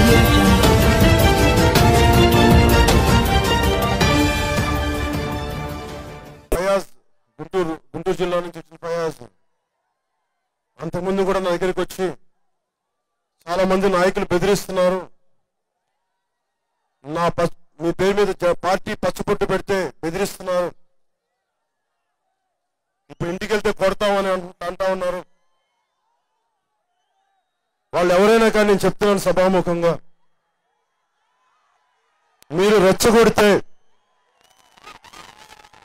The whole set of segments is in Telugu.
audio గుంటూరు గుంటూరు జిల్లా నుంచి వచ్చిన ఫయాజ్ అంతకుముందు కూడా నా దగ్గరికి వచ్చి చాలా మంది నాయకులు బెదిరిస్తున్నారు. నా ప- మీ పేరు మీద జ- పార్టీ పచ్చబొట్టు పెడితే బెదిరిస్తున్నారు. వాళ్ళు ఎవరైనా కానీ నేను చెప్తున్నాను సభాముఖంగా. మీరు రెచ్చగొడితే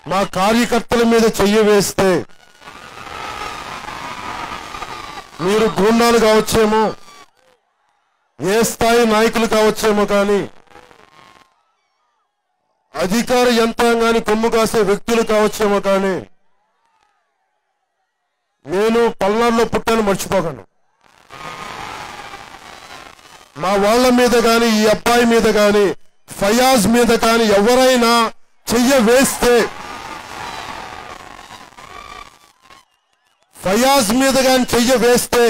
మా కార్యకర్తల మీద చెయ్యి వేస్తే మీరు గూండాలు కావచ్చేమో ఏ స్థాయి నాయకులు కావచ్చేమో కానీ అధికార యంత్రాంగాన్ని కొమ్ము కాసే వ్యక్తులు కావచ్చేమో కానీ నేను పల్నాడులో పుట్టాను మా వాళ్ళ మీద కానీ ఈ అబ్బాయి మీద కానీ ఫయాజ్ మీద కానీ ఎవరైనా చెయ్య వేస్తే ఫయాజ్ మీద కానీ చెయ్య వేస్తే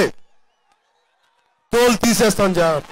తోలు తీసేస్తాం జాగ్రత్త.